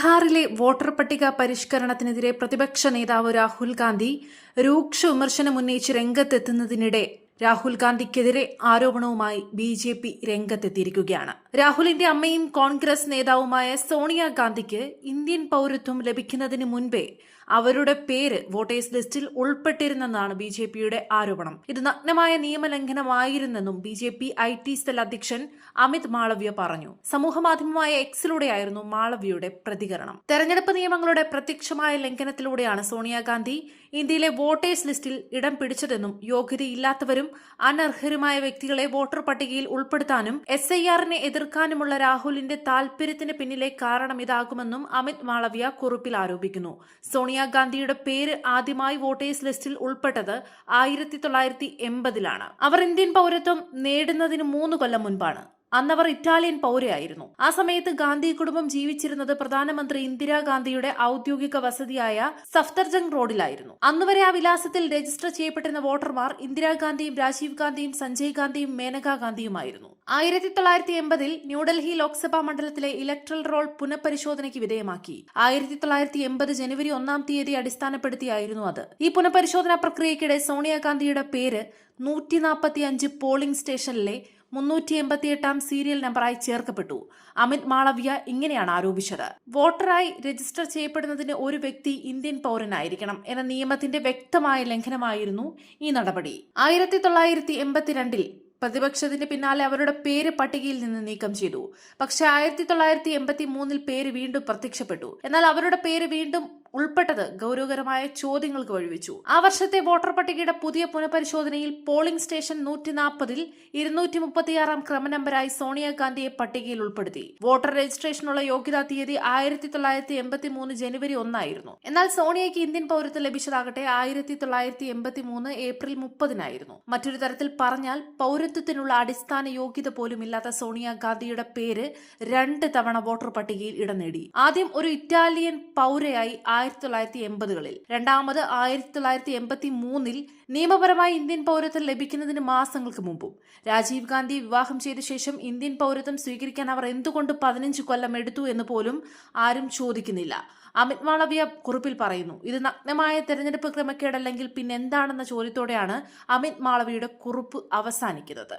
ബീഹാറിലെ വോട്ടർ പട്ടിക പരിഷ്കരണത്തിനെതിരെ പ്രതിപക്ഷ നേതാവ് രാഹുൽ ഗാന്ധി രൂക്ഷ വിമർശനം ഉന്നയിച്ച് രംഗത്തെത്തുന്നതിനിടെ രാഹുൽ ഗാന്ധിക്കെതിരെ ആരോപണവുമായി ബി ജെ പി രംഗത്തെത്തിയിരിക്കുകയാണ്. രാഹുലിന്റെ അമ്മയും കോൺഗ്രസ് നേതാവുമായ സോണിയാഗാന്ധിക്ക് ഇന്ത്യൻ പൌരത്വം ലഭിക്കുന്നതിന് മുൻപേ അവരുടെ പേര് വോട്ടേഴ്സ് ലിസ്റ്റിൽ ഉൾപ്പെട്ടിരുന്നെന്നാണ് ബി ജെ പിയുടെ ആരോപണം. ഇത് നഗ്നമായ നിയമലംഘനമായിരുന്നെന്നും B J P I T cell അധ്യക്ഷൻ അമിത് മാളവ്യ പറഞ്ഞു. സമൂഹമാധ്യമമായ എക്സിലൂടെയായിരുന്നു മാളവ്യയുടെ പ്രതികരണം. തെരഞ്ഞെടുപ്പ് നിയമങ്ങളുടെ പ്രത്യക്ഷമായ ലംഘനത്തിലൂടെയാണ് സോണിയാഗാന്ധി ഇന്ത്യയിലെ വോട്ടേഴ്സ് ലിസ്റ്റിൽ ഇടം പിടിച്ചതെന്നും യോഗ്യതയില്ലാത്തവരും അനർഹരുമായ വ്യക്തികളെ വോട്ടർ പട്ടികയിൽ ഉൾപ്പെടുത്താനും എസ് ഐ ആറിനെ എതിർക്കാനുമുള്ള രാഹുലിന്റെ താൽപര്യത്തിന് പിന്നിലെ കാരണം ഇതാകുമെന്നും അമിത് മാളവ്യ കുറിപ്പിൽ ആരോപിക്കുന്നു. സോണിയാഗാന്ധിയുടെ പേര് ആദ്യമായി വോട്ടേഴ്സ് ലിസ്റ്റിൽ ഉൾപ്പെട്ടത് ആയിരത്തി തൊള്ളായിരത്തി എൺപതിലാണ്. അവർ ഇന്ത്യൻ പൗരത്വം നേടുന്നതിന് മൂന്ന് കൊല്ലം മുൻപാണ്. അന്നവർ ഇറ്റാലിയൻ പൗരയായിരുന്നു. ആ സമയത്ത് ഗാന്ധി കുടുംബം ജീവിച്ചിരുന്നത് പ്രധാനമന്ത്രി ഇന്ദിരാഗാന്ധിയുടെ ഔദ്യോഗിക വസതിയായ സഫ്തർജംഗ് റോഡിലായിരുന്നു. അന്നുവരെ ആ വിലാസത്തിൽ രജിസ്റ്റർ ചെയ്യപ്പെട്ടിരുന്ന വോട്ടർമാർ ഇന്ദിരാഗാന്ധിയും രാജീവ് ഗാന്ധിയും സഞ്ജയ് ഗാന്ധിയും മേനകാ ഗാന്ധിയുമായിരുന്നു. ആയിരത്തി തൊള്ളായിരത്തി എൺപതിൽ ന്യൂഡൽഹി ലോക്സഭാ മണ്ഡലത്തിലെ ഇലക്ട്രൽ റോൾ പുനഃപരിശോധനയ്ക്ക് വിധേയമാക്കി. ആയിരത്തി തൊള്ളായിരത്തി എൺപത് ജനുവരി ഒന്നാം തീയതി അടിസ്ഥാനപ്പെടുത്തിയായിരുന്നു അത്. ഈ പുനഃപരിശോധനാ പ്രക്രിയയ്ക്കിടെ സോണിയാഗാന്ധിയുടെ പേര് നൂറ്റി നാൽപ്പത്തി അഞ്ച് പോളിംഗ് സ്റ്റേഷനിലെ മുന്നൂറ്റി എൺപത്തിയെട്ടാം സീരിയൽ നമ്പറായി ചേർക്കപ്പെട്ടു. അമിത് മാളവ്യ ഇങ്ങനെയാണ് ആരോപിച്ചത്. വോട്ടറായി രജിസ്റ്റർ ചെയ്യപ്പെടുന്നതിന് ഒരു വ്യക്തി ഇന്ത്യൻ പൗരനായിരിക്കണം എന്ന നിയമത്തിന്റെ വ്യക്തമായ ലംഘനമായിരുന്നു ഈ നടപടി. ആയിരത്തി തൊള്ളായിരത്തി എൺപത്തിരണ്ടിൽ പ്രതിപക്ഷത്തിന്റെ പിന്നാലെ അവരുടെ പേര് പട്ടികയിൽ നിന്ന് നീക്കം ചെയ്തു. പക്ഷേ ആയിരത്തി തൊള്ളായിരത്തി എൺപത്തി മൂന്നിൽ പേര് വീണ്ടും പ്രത്യക്ഷപ്പെട്ടു. എന്നാൽ അവരുടെ പേര് വീണ്ടും ഉൾപ്പെട്ടത് ഗൗരവകരമായ ചോദ്യങ്ങൾക്ക് വഴിവെച്ചു. ആ വർഷത്തെ വോട്ടർ പട്ടികയുടെ പുതിയ പുനഃപരിശോധനയിൽ പോളിംഗ് സ്റ്റേഷൻ നൂറ്റി നാൽപ്പതിൽ ഇരുന്നൂറ്റി മുപ്പത്തിയാറാം ക്രമനമ്പരായി സോണിയാഗാന്ധിയെ പട്ടികയിൽ ഉൾപ്പെടുത്തി. വോട്ടർ രജിസ്ട്രേഷനുള്ള യോഗ്യതാ തീയതി ആയിരത്തി തൊള്ളായിരത്തി എൺപത്തി മൂന്ന് ജനുവരി ഒന്നായിരുന്നു. എന്നാൽ സോണിയയ്ക്ക് ഇന്ത്യൻ പൗരത്വം ലഭിച്ചതാകട്ടെ ആയിരത്തി തൊള്ളായിരത്തി എൺപത്തി മൂന്ന് ഏപ്രിൽ മുപ്പതിനായിരുന്നു. മറ്റൊരു തരത്തിൽ പറഞ്ഞാൽ പൗരത്വത്തിനുള്ള അടിസ്ഥാന യോഗ്യത പോലും ഇല്ലാത്ത സോണിയാഗാന്ധിയുടെ പേര് രണ്ട് തവണ വോട്ടർ പട്ടികയിൽ ഇടം നേടി. ആദ്യം ഒരു ഇറ്റാലിയൻ പൗരയായി ആയിരത്തി തൊള്ളായിരത്തി എൺപതുകളിൽ രണ്ടാമത് ആയിരത്തി തൊള്ളായിരത്തി എൺപത്തി മൂന്നിൽ നിയമപരമായി ഇന്ത്യൻ പൗരത്വം ലഭിക്കുന്നതിന് മാസങ്ങൾക്ക് മുമ്പും. രാജീവ് ഗാന്ധി വിവാഹം ചെയ്ത ശേഷം ഇന്ത്യൻ പൗരത്വം സ്വീകരിക്കാൻ അവർ എന്തുകൊണ്ട് പതിനഞ്ച് കൊല്ലം എടുത്തു എന്ന് പോലും ആരും ചോദിക്കുന്നില്ല. അമിത് മാളവ്യ കുറിപ്പിൽ പറയുന്നു ഇത് നഗ്നമായ തെരഞ്ഞെടുപ്പ് ക്രമക്കേടല്ലെങ്കിൽ പിന്നെന്താണെന്ന ചോദ്യത്തോടെയാണ് അമിത് മാളവിയുടെ കുറിപ്പ് അവസാനിക്കുന്നത്.